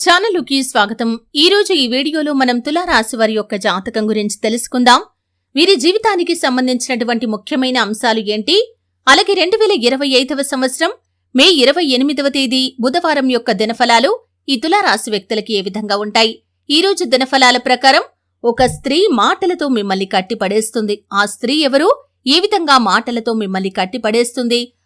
ఛానలుకి స్వాగతం. ఈ రోజు ఈ వీడియోలో మనం తులారాశి వారి యొక్క జాతకం గురించి తెలుసుకుందాం. వీరి జీవితానికి సంబంధించినటువంటి ముఖ్యమైన అంశాలు ఏంటి? అలాగే రెండు వేల ఇరవై ఐదవ సంవత్సరం మే ఇరవై ఎనిమిదవ తేదీ బుధవారం యొక్క దినఫలాలు ఈ తులారాశి వ్యక్తులకి ఏ విధంగా ఉంటాయి? ఈ రోజు దినఫలాల ప్రకారం ఒక స్త్రీ మాటలతో మిమ్మల్ని కట్టిపడేస్తుంది. ఆ స్త్రీ ఎవరు? ఏ విధంగా మాటలతో మిమ్మల్ని కట్టిపడేస్తుంది?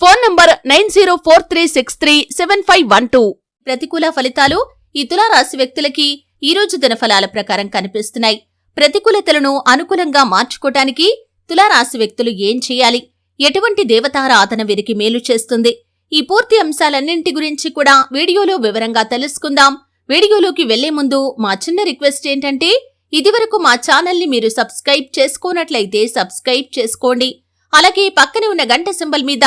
Phone number nine zero four three six three seven five one two. ప్రతికూల ఫలితాలు ఈ తులారాశి వ్యక్తులకి ఈ రోజు దినఫలాల ప్రకారం కనిపిస్తున్నాయి. ప్రతికూలతలను అనుకూలంగా మార్చుకోటానికి తులారాశి వ్యక్తులు ఏం చేయాలి? ఎటువంటి దేవతారాధన వీరికి మేలు చేస్తుంది? ఈ పూర్తి అంశాలన్నింటి గురించి కూడా వీడియోలో వివరంగా తెలుసుకుందాం. వీడియోలోకి వెళ్ళే ముందు మా చిన్న రిక్వెస్ట్ ఏంటంటే ఇదివరకు మా ఛానల్ని మీరు సబ్స్క్రైబ్ చేసుకోనట్లయితే సబ్స్క్రైబ్ చేసుకోండి. అలాగే పక్కనే ఉన్న గంట సింబల్ మీద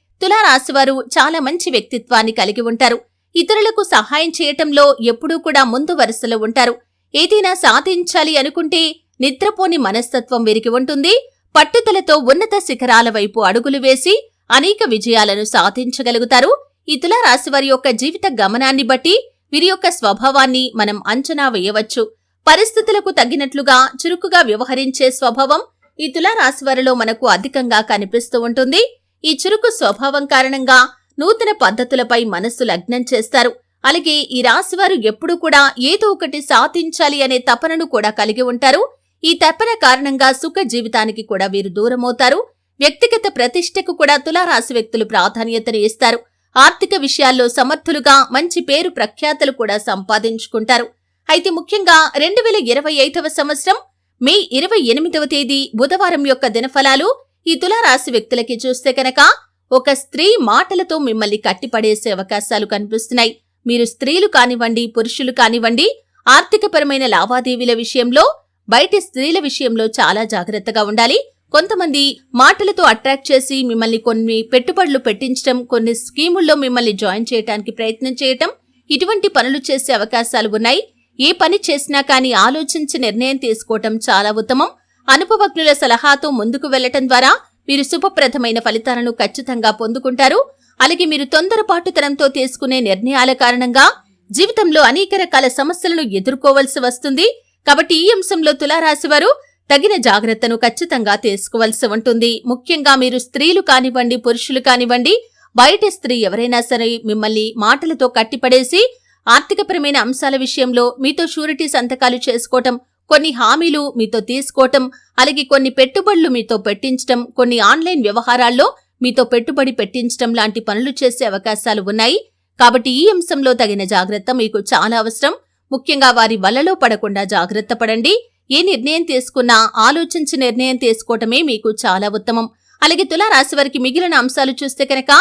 తులారాశివారు చాలా మంచి వ్యక్తిత్వాన్ని కలిగి ఉంటారు. ఇతరులకు సహాయం చేయటంలో ఎప్పుడూ కూడా ముందు వరుసలో ఉంటారు. ఏదైనా సాధించాలి అనుకుంటే నిద్రపోని మనస్తత్వం వెరిగి ఉంటుంది. పట్టుదలతో ఉన్నత శిఖరాల వైపు అడుగులు వేసి అనేక విజయాలను సాధించగలుగుతారు. ఈ తులారాశివారి యొక్క జీవిత గమనాన్ని బట్టి వీరి యొక్క స్వభావాన్ని మనం అంచనా వేయవచ్చు. పరిస్థితులకు తగినట్లుగా చురుకుగా వ్యవహరించే స్వభావం ఈ తులారాశివారిలో మనకు అధికంగా కనిపిస్తూ ఉంటుంది. ఈ చురుకు స్వభావం కారణంగా నూతన పద్ధతులపై మనస్సు లగ్నం చేస్తారు. అలాగే ఈ రాశివారు ఎప్పుడూ కూడా ఏదో ఒకటి సాధించాలి అనే తపనను కూడా కలిగి ఉంటారు. ఈ తపన కారణంగా సుఖ జీవితానికి కూడా వీరు దూరమవుతారు. వ్యక్తిగత ప్రతిష్టకు కూడా తులారాశి వ్యక్తులు ప్రాధాన్యతను ఇస్తారు. ఆర్థిక విషయాల్లో సమర్థులుగా మంచి పేరు ప్రఖ్యాతలు కూడా సంపాదించుకుంటారు. అయితే ముఖ్యంగా రెండు వేల ఇరవై ఐదవ సంవత్సరం మే ఇరవై ఎనిమిదవ తేదీ బుధవారం యొక్క దినఫలాలు ఈ తులారాశి వ్యక్తులకి చూస్తే కనుక ఒక స్త్రీ మాటలతో మిమ్మల్ని కట్టిపడేసే అవకాశాలు కనిపిస్తున్నాయి. మీరు స్త్రీలు కానివ్వండి పురుషులు కానివ్వండి ఆర్థికపరమైన లావాదేవీల విషయంలో బయటి స్త్రీల విషయంలో చాలా జాగ్రత్తగా ఉండాలి. కొంతమంది మాటలతో అట్రాక్ట్ చేసి మిమ్మల్ని కొన్ని పెట్టుబడులు పెట్టించడం కొన్ని స్కీముల్లో మిమ్మల్ని జాయిన్ చేయడానికి ప్రయత్నం చేయటం ఇటువంటి పనులు చేసే అవకాశాలు ఉన్నాయి. ఏ పని చేసినా కానీ ఆలోచించి నిర్ణయం తీసుకోవటం చాలా ఉత్తమం. అనుభవజ్ఞుల సలహాతో ముందుకు వెళ్ళటం ద్వారా మీరు శుభప్రదమైన ఫలితాలను ఖచ్చితంగా పొందుకుంటారు. అలాగే మీరు తొందరపాటుతనంతో తీసుకునే నిర్ణయాల కారణంగా జీవితంలో అనేక రకాల సమస్యలను ఎదుర్కోవలసి వస్తుంది. కాబట్టి ఈ అంశంలో తులారాశివారు తగిన జాగ్రత్తను ఖచ్చితంగా తీసుకోవలసి ఉంటుంది. ముఖ్యంగా మీరు స్త్రీలు కానివ్వండి పురుషులు కానివ్వండి బయట స్త్రీ ఎవరైనా సరే మిమ్మల్ని మాటలతో కట్టిపడేసి ఆర్థికపరమైన అంశాల విషయంలో మీతో షూరిటీ సంతకాలు చేసుకోవటం కొన్ని హామీలు మీతో తీసుకోవటం అలాగే కొన్ని పెట్టుబడులు మీతో పెట్టించటం కొన్ని ఆన్లైన్ వ్యవహారాల్లో మీతో పెట్టుబడి పెట్టించటం లాంటి పనులు చేసే అవకాశాలు ఉన్నాయి. కాబట్టి ఈ అంశంలో తగిన జాగ్రత్త మీకు చాలా అవసరం. ముఖ్యంగా వారి వలలో పడకుండా జాగ్రత్త పడండి. ఏ నిర్ణయం తీసుకున్నా ఆలోచించి నిర్ణయం తీసుకోవటమే మీకు చాలా ఉత్తమం. అలాగే తులారాశి వారికి మిగిలిన అంశాలు చూస్తే కనుక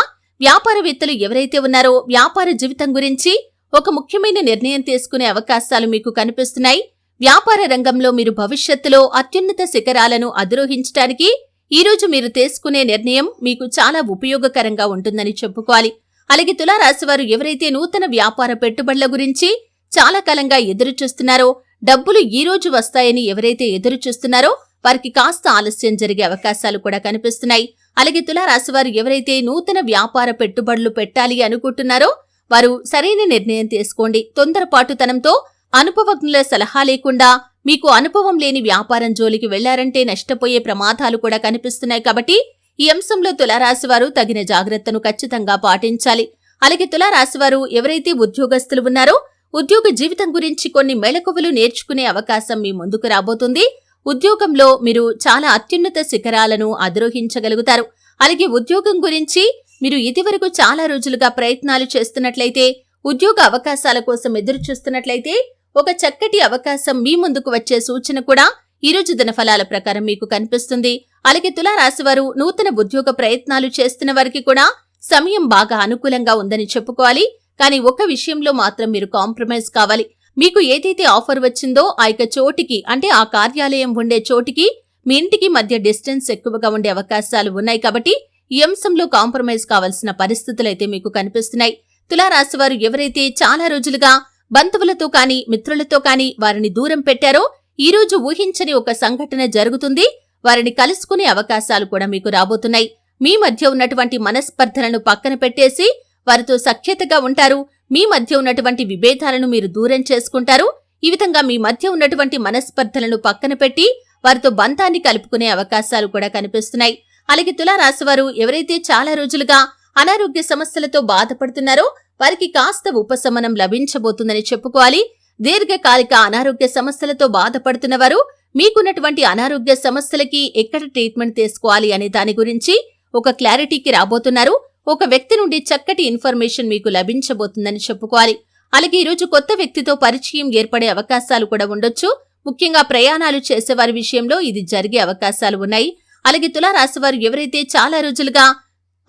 వ్యాపారవేత్తలు ఎవరైతే ఉన్నారో వ్యాపార జీవితం గురించి ఒక ముఖ్యమైన నిర్ణయం తీసుకునే అవకాశాలు మీకు కనిపిస్తున్నాయి. వ్యాపార రంగంలో మీరు భవిష్యత్తులో అత్యున్నత శిఖరాలను అధిరోహించడానికి ఈ రోజు మీరు తీసుకునే నిర్ణయం మీకు చాలా ఉపయోగకరంగా ఉంటుందని చెప్పుకోవాలి. అలాగే తులారాశి వారు ఎవరైతే నూతన వ్యాపార పెట్టుబడుల గురించి చాలా కాలంగా ఎదురు చూస్తున్నారో డబ్బులు ఈ రోజు వస్తాయని ఎవరైతే ఎదురు చూస్తున్నారో వారికి కాస్త ఆలస్యం జరిగే అవకాశాలు కూడా కనిపిస్తున్నాయి. అలాగే తులారాశి వారు ఎవరైతే నూతన వ్యాపార పెట్టుబడులు పెట్టాలి అనుకుంటున్నారో వారు సరైన నిర్ణయం తీసుకోండి. తొందరపాటుతనంతో అనుభవజ్ఞుల సలహా లేకుండా మీకు అనుభవం లేని వ్యాపారం జోలికి వెళ్ళారంటే నష్టపోయే ప్రమాదాలు కూడా కనిపిస్తున్నాయి కాబట్టి ఈ అంశంలో తులారాశి వారు తగిన జాగ్రత్తను ఖచ్చితంగా పాటించాలి. అలాగే తులారాశి వారు ఎవరైతే ఉద్యోగస్తులు ఉన్నారో ఉద్యోగ జీవితం గురించి కొన్ని మెళకువలు నేర్చుకునే అవకాశం మీ ముందుకు రాబోతుంది. ఉద్యోగంలో మీరు చాలా అత్యున్నత శిఖరాలను అధిరోహించగలుగుతారు. అలాగే ఉద్యోగం గురించి మీరు ఇదివరకు చాలా రోజులుగా ప్రయత్నాలు చేస్తున్నట్లయితే ఉద్యోగ అవకాశాల కోసం ఎదురు చూస్తున్నట్లయితే ఒక చక్కటి అవకాశం మీ ముందుకు వచ్చే సూచన కూడా ఈ రోజు దినఫలాల ప్రకారం మీకు కనిపిస్తుంది. అలాగే తులారాశివారు నూతన ఉద్యోగ ప్రయత్నాలు చేస్తున్న వారికి కూడా సమయం బాగా అనుకూలంగా ఉందని చెప్పుకోవాలి. కానీ ఒక విషయంలో మాత్రం మీరు కాంప్రమైజ్ కావాలి. మీకు ఏదైతే ఆఫర్ వచ్చిందో ఆ యొక్క చోటికి అంటే ఆ కార్యాలయం ఉండే చోటికి మీ ఇంటికి మధ్య డిస్టెన్స్ ఎక్కువగా ఉండే అవకాశాలు ఉన్నాయి కాబట్టి ఈ అంశంలో కాంప్రమైజ్ కావాల్సిన పరిస్థితులైతే మీకు కనిపిస్తున్నాయి. తులారాశివారు ఎవరైతే చాలా రోజులుగా బంధువులతో కాని మిత్రులతో కాని వారిని దూరం పెట్టారో ఈ రోజు ఊహించని ఒక సంఘటన జరుగుతుంది. వారిని కలుసుకునే అవకాశాలు కూడా మీకు రాబోతున్నాయి. మీ మధ్య ఉన్నటువంటి మనస్పర్ధలను పక్కన పెట్టేసి వారితో సఖ్యతగా ఉంటారు. మీ మధ్య ఉన్నటువంటి విభేదాలను మీరు దూరం చేసుకుంటారు. ఈ విధంగా మీ మధ్య ఉన్నటువంటి మనస్పర్ధలను పక్కన పెట్టి వారితో బంధాన్ని కలుపుకునే అవకాశాలు కూడా కనిపిస్తున్నాయి. అలాగే తులారాశివారు ఎవరైతే చాలా రోజులుగా అనారోగ్య సమస్యలతో బాధపడుతున్నారో వారికి కాస్త ఉపశమనం లభించబోతుందని చెప్పుకోవాలి. దీర్ఘకాలిక అనారోగ్య సమస్యలతో బాధపడుతున్న వారు మీకున్నటువంటి అనారోగ్య సమస్యలకి ఎక్కడ ట్రీట్మెంట్ తీసుకోవాలి అనే దాని గురించి ఒక క్లారిటీకి రాబోతున్నారు. ఒక వ్యక్తి నుండి చక్కటి ఇన్ఫర్మేషన్ మీకు లభించబోతుందని చెప్పుకోవాలి. అలాగే ఈరోజు కొత్త వ్యక్తితో పరిచయం ఏర్పడే అవకాశాలు కూడా ఉండొచ్చు. ముఖ్యంగా ప్రయాణాలు చేసేవారి విషయంలో ఇది జరిగే అవకాశాలు ఉన్నాయి. అలాగే తులారాశివారు ఎవరైతే చాలా రోజులుగా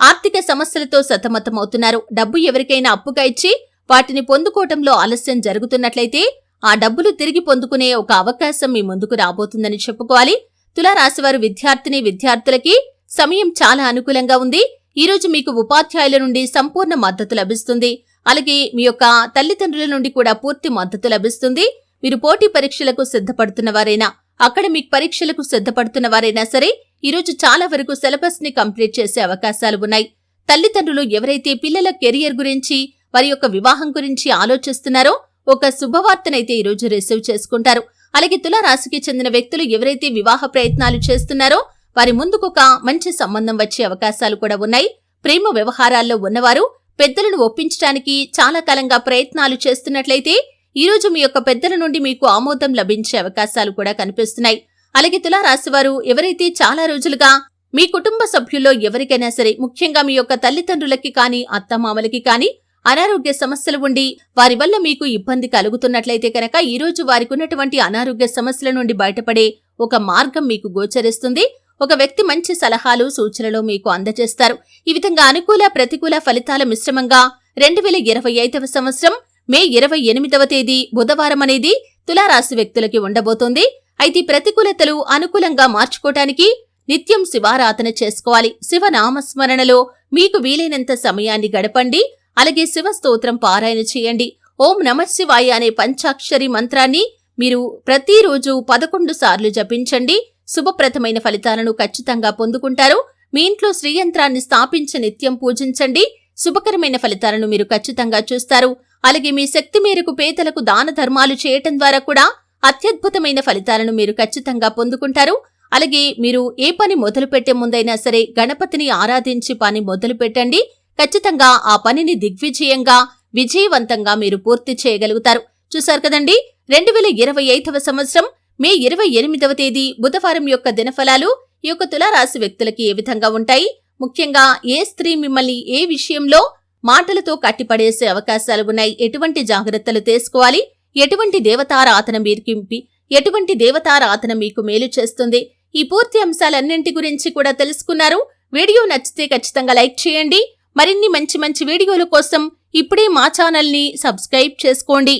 ఆర్థిక సమస్యలతో సతమతమవుతున్నారు. డబ్బు ఎవరికైనా అప్పుగా ఇచ్చి వాటిని పొందుకోవటంలో ఆలస్యం జరుగుతున్నట్లయితే ఆ డబ్బులు తిరిగి పొందుకునే ఒక అవకాశం మీ ముందుకు రాబోతుందని చెప్పుకోవాలి. తులారాశివారు విద్యార్థిని విద్యార్థులకి సమయం చాలా అనుకూలంగా ఉంది. ఈరోజు మీకు ఉపాధ్యాయుల నుండి సంపూర్ణ మద్దతు లభిస్తుంది. అలాగే మీ యొక్క తల్లిదండ్రుల నుండి కూడా పూర్తి మద్దతు లభిస్తుంది. మీరు పోటీ పరీక్షలకు సిద్ధపడుతున్న వారైనా అకాడమిక్ పరీక్షలకు సిద్ధపడుతున్న వారైనా సరే ఈరోజు చాలా వరకు సిలబస్ని కంప్లీట్ చేసే అవకాశాలు ఉన్నాయి. తల్లిదండ్రులు ఎవరైతే పిల్లల కెరియర్ గురించి వారి యొక్క వివాహం గురించి ఆలోచిస్తున్నారో ఒక శుభవార్తనైతే ఈరోజు రిసీవ్ చేసుకుంటారు. అలాగే తులారాశికి చెందిన వ్యక్తులు ఎవరైతే వివాహ ప్రయత్నాలు చేస్తున్నారో వారి ముందుకొక మంచి సంబంధం వచ్చే అవకాశాలు కూడా ఉన్నాయి. ప్రేమ వ్యవహారాల్లో ఉన్నవారు పెద్దలను ఒప్పించడానికి చాలా కాలంగా ప్రయత్నాలు చేస్తున్నట్లయితే ఈరోజు మీ యొక్క పెద్దల నుండి మీకు ఆమోదం లభించే అవకాశాలు కూడా కనిపిస్తున్నాయి. అలాగే తులారాశివారు ఎవరైతే చాలా రోజులుగా మీ కుటుంబ సభ్యుల్లో ఎవరికైనా సరే ముఖ్యంగా మీ యొక్క తల్లిదండ్రులకి కానీ అత్తమామలకి కానీ అనారోగ్య సమస్యలు ఉండి వారి వల్ల మీకు ఇబ్బంది కలుగుతున్నట్లయితే కనుక ఈరోజు వారికి ఉన్నటువంటి అనారోగ్య సమస్యల నుండి బయటపడే ఒక మార్గం మీకు గోచరిస్తుంది. ఒక వ్యక్తి మంచి సలహాలు సూచనలు మీకు అందజేస్తారు. ఈ విధంగా అనుకూల ప్రతికూల ఫలితాల మిశ్రమంగా రెండు వేల ఇరవై ఐదవ సంవత్సరం మే ఇరవై ఎనిమిదవ తేదీ బుధవారం అనేది తులారాశి వ్యక్తులకి ఉండబోతోంది. అయితే ప్రతికూలతలు అనుకూలంగా మార్చుకోటానికి నిత్యం శివారాధన చేసుకోవాలి. శివనామస్మరణలో మీకు వీలైనంత సమయాన్ని గడపండి. అలాగే శివ స్తోత్రం పారాయణ చేయండి. ఓం నమ శివాయ అనే పంచాక్షరి మంత్రాన్ని మీరు ప్రతిరోజు పదకొండు సార్లు జపించండి. శుభప్రదమైన ఫలితాలను ఖచ్చితంగా పొందుకుంటారు. మీ ఇంట్లో శ్రీయంత్రాన్ని స్థాపించి నిత్యం పూజించండి. శుభకరమైన ఫలితాలను మీరు ఖచ్చితంగా చూస్తారు. అలాగే మీ శక్తి మేరకు పేదలకు దాన ధర్మాలు చేయటం ద్వారా కూడా అత్యద్భుతమైన ఫలితాలను మీరు ఖచ్చితంగా పొందుకుంటారు. అలాగే మీరు ఏ పని మొదలు పెట్టే ముందైనా సరే గణపతిని ఆరాధించి పని మొదలు పెట్టండి ఖచ్చితంగా ఆ పనిని దిగ్విజయంగా విజయవంతంగా మీరు పూర్తి చేయగలుగుతారు. చూశారు కదండి? రెండు వేల ఇరవై ఐదవ సంవత్సరం మే ఇరవై ఎనిమిదవ తేదీ బుధవారం యొక్క దినఫలాలు ఈ యొక్క తులారాశి వ్యక్తులకి ఏ విధంగా ఉంటాయి? ముఖ్యంగా ఏ స్త్రీ మిమ్మల్ని ఏ విషయంలో మాటలతో కట్టిపడేసే అవకాశాలు ఉన్నాయి? ఎటువంటి జాగ్రత్తలు తీసుకోవాలి? ఎటువంటి దేవతారాధన మీరుకింపి ఎటువంటి దేవతారాధన మీకు మేలు చేస్తుంది? ఈ పూర్తి అంశాలన్నింటి గురించి కూడా తెలుసుకున్నారు. వీడియో నచ్చితే ఖచ్చితంగా లైక్ చేయండి. మరిన్ని మంచి మంచి వీడియోల కోసం ఇప్పుడే మా ఛానల్ని సబ్స్క్రైబ్ చేసుకోండి.